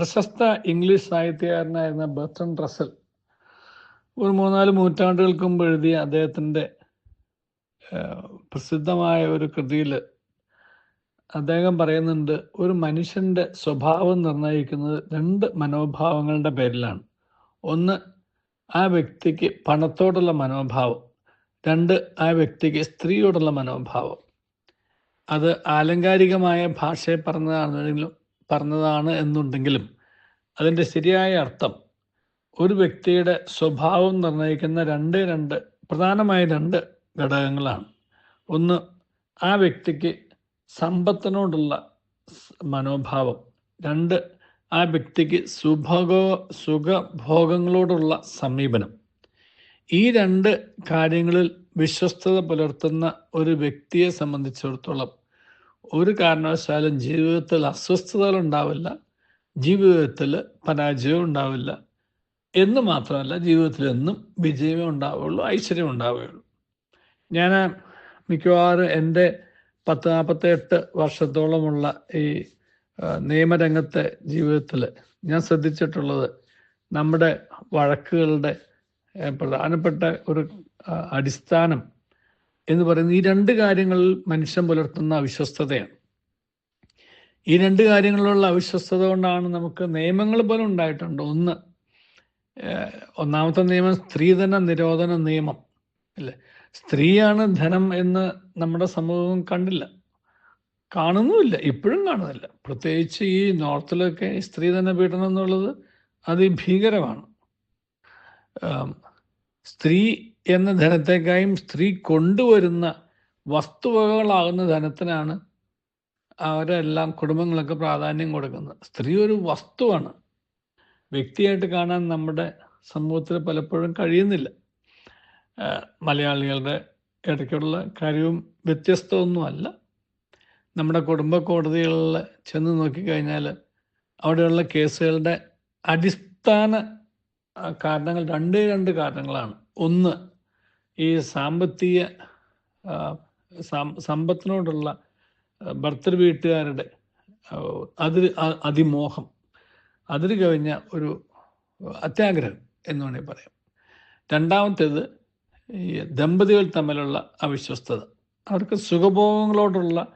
പ്രശസ്ത English സാഹിത്യകാരനായിരുന്ന Burton Russell ഒരു മൂന്നാൽ നൂറ്റാണ്ടുകൾക്ക് മുമ്പ് എഴുതിയ അദ്ദേഹത്തിന്റെ പ്രസിദ്ധമായ ഒരു കൃതിയിൽ അദ്ദേഹം പറയുന്നുണ്ട് ഒരു മനുഷ്യന്റെ സ്വഭാവം നിർണയിക്കുന്നത് രണ്ട് മനോഭാവങ്ങളുടെ പേരിലാണ്. ഒന്ന് ആ വ്യക്തിക്ക് പണത്തോടുള്ള മനോഭാവം. രണ്ട് ആ വ്യക്തിക്ക് സ്ത്രീയോടുള്ള മനോഭാവം. അത് ആലങ്കാരികമായ ഭാഷയെ പറഞ്ഞതാണെങ്കിലും പറഞ്ഞതാണ് എന്നുണ്ടെങ്കിലും അതിന്റെ ശരിയായ അർത്ഥം ഒരു വ്യക്തിയുടെ സ്വഭാവം നിർണയിക്കുന്ന രണ്ട് രണ്ട് പ്രധാനമായ രണ്ട് ഘടകങ്ങളാണ്. ഒന്ന് ആ വ്യക്തിക്ക് സമ്പത്തിനോടുള്ള മനോഭാവം. രണ്ട് ആ വ്യക്തിക്ക് സുഭോഗോ സുഖഭോഗങ്ങളോടുള്ള സമീപനം. ഈ രണ്ട് കാര്യങ്ങളിൽ വിശ്വസ്തത പുലർത്തുന്ന ഒരു വ്യക്തിയെ സംബന്ധിച്ചിടത്തോളം ഒരു കാരണവശാലും ജീവിതത്തിൽ അസ്വസ്ഥതകൾ ഉണ്ടാവില്ല ജീവിതത്തിൽ പരാജയം ഉണ്ടാവില്ല എന്ന് മാത്രമല്ല ജീവിതത്തിൽ എന്നും വിജയമേ ഉണ്ടാവുകയുള്ളൂ ഐശ്വര്യം ഉണ്ടാവുകയുള്ളൂ. ഞാൻ മിക്കവാറും എന്റെ പത്ത് നാൽപ്പത്തെട്ട് വർഷത്തോളമുള്ള ഈ നിയമരംഗത്തെ ജീവിതത്തിൽ ഞാൻ ശ്രദ്ധിച്ചിട്ടുള്ളത് നമ്മുടെ വഴക്കുകളുടെ പ്രധാനപ്പെട്ട ഒരു അടിസ്ഥാനം എന്ന് പറയുന്നത് ഈ രണ്ട് കാര്യങ്ങൾ മനുഷ്യൻ പുലർത്തുന്ന അവിശ്വസ്തതയാണ്. ഈ രണ്ട് കാര്യങ്ങളിലുള്ള അവിശ്വസ്തത കൊണ്ടാണ് നമുക്ക് നിയമങ്ങൾ പോലും ഉണ്ടായിട്ടുണ്ട്. ഒന്ന് ഒന്നാമത്തെ നിയമം സ്ത്രീധന നിരോധന നിയമം. അല്ലേ? സ്ത്രീയാണ് ധനം എന്ന് നമ്മുടെ സമൂഹം കണ്ടില്ല. കാണുന്നുമില്ല. ഇപ്പോഴും കാണുന്നില്ല. പ്രത്യേകിച്ച് ഈ നോർത്തിലൊക്കെ സ്ത്രീധന പീഡനം എന്നുള്ളത് അതിഭീകരമാണ് സ്ത്രീ എന്ന ധനത്തെക്കായും സ്ത്രീ കൊണ്ടുവരുന്ന വസ്തുവകകളാകുന്ന ധനത്തിനാണ് അവരെല്ലാം കുടുംബങ്ങളൊക്കെ പ്രാധാന്യം കൊടുക്കുന്നത്. സ്ത്രീ ഒരു വസ്തുവാണ്. വ്യക്തിയായിട്ട് കാണാൻ നമ്മുടെ സമൂഹത്തിൽ പലപ്പോഴും കഴിയുന്നില്ല. മലയാളികളുടെ ഇടയ്ക്കുള്ള കാര്യവും വ്യത്യസ്തമൊന്നുമല്ല നമ്മുടെ കുടുംബ കോടതികളിൽ ചെന്ന് നോക്കിക്കഴിഞ്ഞാൽ അവിടെയുള്ള കേസുകളുടെ അടിസ്ഥാന കാരണങ്ങൾ രണ്ട് രണ്ട് കാരണങ്ങളാണ്. ഒന്ന് ഈ സാമ്പത്തിക സമ്പത്തിനോടുള്ള ഭർത്തൃ വീട്ടുകാരുടെ അതിൽ അതിമോഹം. അതിര് കഴിഞ്ഞ ഒരു അത്യാഗ്രഹം എന്ന് വേണമെങ്കിൽ പറയാം. രണ്ടാമത്തേത് ഈ ദമ്പതികൾ തമ്മിലുള്ള അവിശ്വസ്തത. അവർക്ക് സുഖഭോഗങ്ങളോടുള്ള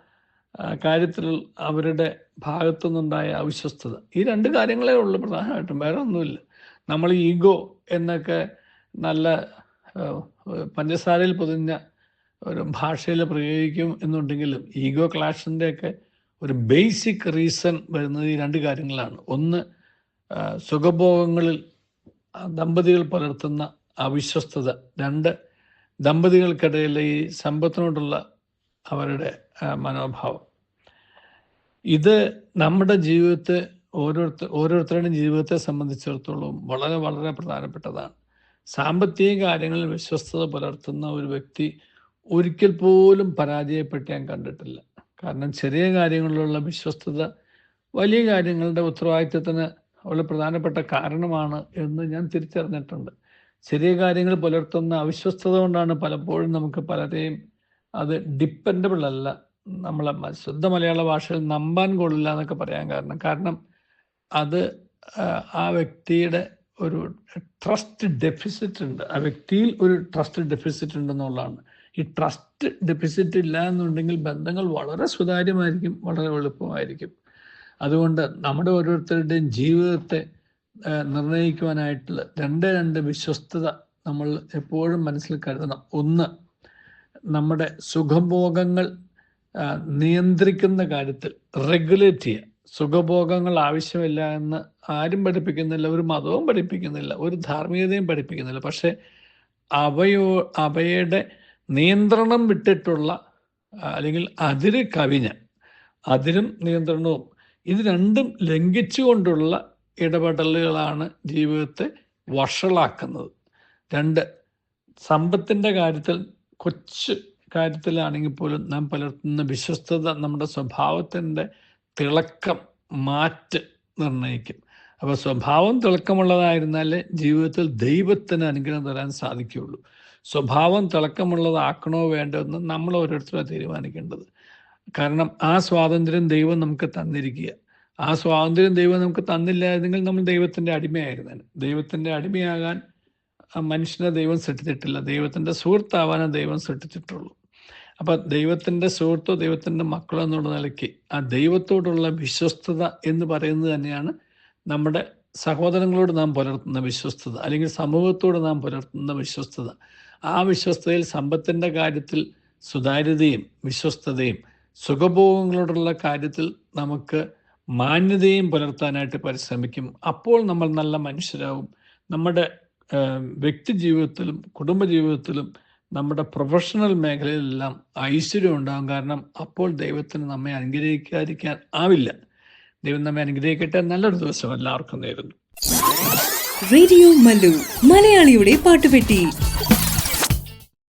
കാര്യത്തിൽ അവരുടെ ഭാഗത്തുനിന്നുണ്ടായ അവിശ്വസ്തത. ഈ രണ്ട് കാര്യങ്ങളേ ഉള്ളൂ പ്രധാനമായിട്ടും. വേറെ ഒന്നുമില്ല നമ്മൾ ഈഗോ എന്നൊക്കെ നല്ല പഞ്ചസാരയിൽ പൊതിഞ്ഞ ഒരു ഭാഷയിൽ പ്രയോഗിക്കും എന്നുണ്ടെങ്കിലും ഈഗോ ക്ലാഷിന്റെയൊക്കെ ഒരു ബേസിക് റീസൺ വരുന്നത് ഈ രണ്ട് കാര്യങ്ങളാണ്. ഒന്ന് സുഖഭോഗങ്ങളിൽ ദമ്പതികൾ പുലർത്തുന്ന അവിശ്വസ്തത. രണ്ട് ദമ്പതികൾക്കിടയിലെ ഈ സമ്പത്തിനോടുള്ള അവരുടെ മനോഭാവം. ഇത് നമ്മുടെ ജീവിതത്തെ ഓരോരുത്തർ ഓരോരുത്തരുടെയും ജീവിതത്തെ സംബന്ധിച്ചിടത്തോളം വളരെ വളരെ പ്രധാനപ്പെട്ടതാണ്. സാമ്പത്തിക കാര്യങ്ങളിൽ വിശ്വസ്തത പുലർത്തുന്ന ഒരു വ്യക്തി ഒരിക്കൽ പോലും പരാജയപ്പെട്ട് ഞാൻ കണ്ടിട്ടില്ല. കാരണം ചെറിയ കാര്യങ്ങളിലുള്ള വിശ്വസ്തത വലിയ കാര്യങ്ങളുടെ ഉത്തരവാദിത്വത്തിന് വളരെ പ്രധാനപ്പെട്ട കാരണമാണ് എന്ന് ഞാൻ തിരിച്ചറിഞ്ഞിട്ടുണ്ട്. ചെറിയ കാര്യങ്ങൾ പുലർത്തുന്ന അവിശ്വസ്തത കൊണ്ടാണ് പലപ്പോഴും നമുക്ക് പലരെയും അത് ഡിപ്പെൻഡബിൾ അല്ല. നമ്മളെ ശുദ്ധ മലയാള ഭാഷയിൽ നമ്പാൻ കൊള്ളില്ല എന്നൊക്കെ പറയാൻ കാരണം. കാരണം അത് ആ, വ്യക്തിയുടെ ഒരു ട്രസ്റ്റ് ഡെഫിസിറ്റ് ഉണ്ട്. ആ വ്യക്തിയിൽ ഒരു ട്രസ്റ്റ് ഡെഫിസിറ്റ് ഉണ്ടെന്നുള്ളതാണ്. ഈ ട്രസ്റ്റ് ഡെഫിസിറ്റ് ഇല്ല എന്നുണ്ടെങ്കിൽ ബന്ധങ്ങൾ വളരെ സുതാര്യമായിരിക്കും വളരെ എളുപ്പമായിരിക്കും. അതുകൊണ്ട് നമ്മുടെ ഓരോരുത്തരുടെയും ജീവിതത്തെ നിർണയിക്കുവാനായിട്ടുള്ള രണ്ട് രണ്ട് വിശ്വസ്തത നമ്മൾ എപ്പോഴും മനസ്സിൽ കരുതണം. ഒന്ന് നമ്മുടെ സുഖഭോഗങ്ങൾ നിയന്ത്രിക്കുന്ന കാര്യത്തിൽ റെഗുലേറ്റ് ചെയ്യുക. സുഖഭോഗങ്ങൾ ആവശ്യമില്ല എന്ന് ആരും പഠിപ്പിക്കുന്നില്ല ഒരു മതവും പഠിപ്പിക്കുന്നില്ല ഒരു ധാർമ്മികതയും പഠിപ്പിക്കുന്നില്ല. പക്ഷെ അവയോ അവയുടെ നിയന്ത്രണം വിട്ടിട്ടുള്ള അല്ലെങ്കിൽ അതിര് കവിഞ്ഞ അതിരും നിയന്ത്രണവും ഇത് രണ്ടും ലംഘിച്ചുകൊണ്ടുള്ള ഇടപെടലുകളാണ് ജീവിതത്തെ വഷളാക്കുന്നത്. രണ്ട് സമ്പത്തിന്റെ കാര്യത്തിൽ കൊച്ചു കാര്യത്തിലാണെങ്കിൽ പോലും നാം പുലർത്തുന്ന വിശ്വസ്തത നമ്മുടെ സ്വഭാവത്തിന്റെ തിളക്കം മാറ്റ് നിർണയിക്കും. അപ്പോൾ സ്വഭാവം തിളക്കമുള്ളതായിരുന്നാലേ ജീവിതത്തിൽ ദൈവത്തിന് അനുഗ്രഹം തരാൻ സാധിക്കുകയുള്ളൂ. സ്വഭാവം തിളക്കമുള്ളതാക്കണോ വേണ്ടോ എന്ന് നമ്മൾ ഓരോരുത്തരും തീരുമാനിക്കേണ്ടത്. കാരണം ആ സ്വാതന്ത്ര്യം ദൈവം നമുക്ക് തന്നിരിക്കുക. ആ സ്വാതന്ത്ര്യം ദൈവം നമുക്ക് തന്നില്ലായിരുന്നെങ്കിൽ നമ്മൾ ദൈവത്തിന്റെ അടിമയായിരുന്നേനെ. ദൈവത്തിന്റെ അടിമയാകാൻ മനുഷ്യനെ ദൈവം സൃഷ്ടിച്ചിട്ടില്ല. ദൈവത്തിന്റെ സുഹൃത്താവാനേ ദൈവം സൃഷ്ടിച്ചിട്ടുള്ളൂ. അപ്പം ദൈവത്തിന്റെ സുഹൃത്തോ ദൈവത്തിന്റെ മക്കളോ എന്നുള്ള നിലയ്ക്ക് ആ ദൈവത്തോടുള്ള വിശ്വസ്തത എന്ന് പറയുന്നത് തന്നെയാണ് നമ്മുടെ സഹോദരങ്ങളോട് നാം പുലർത്തുന്ന വിശ്വസ്തത അല്ലെങ്കിൽ സമൂഹത്തോട് നാം പുലർത്തുന്ന വിശ്വസ്തത. ആ വിശ്വസ്തതയിൽ സമ്പത്തിന്റെ കാര്യത്തിൽ സുതാര്യതയും വിശ്വസ്തതയും സുഖഭോഗങ്ങളോടുള്ള കാര്യത്തിൽ നമുക്ക് മാന്യതയും പുലർത്താനായിട്ട് പരിശ്രമിക്കും. അപ്പോൾ നമ്മൾ നല്ല മനുഷ്യരാകും നമ്മുടെ വ്യക്തി ജീവിതത്തിലും കുടുംബ ജീവിതത്തിലും നമ്മുടെ പ്രൊഫഷണൽ മേഖലയിലെല്ലാം ഐശ്വര്യം ഉണ്ടാകും. കാരണം അപ്പോൾ ദൈവത്തിന് നമ്മെ അനുഗ്രഹിക്കാതിരിക്കാൻ ആവില്ല. ദൈവം നമ്മെ അനുഗ്രഹിക്കട്ടെ നല്ലൊരു ദിവസം എല്ലാവർക്കും നേരുന്നു. റേഡിയോ മലയാളിയുടെ പാട്ടുപെട്ടി.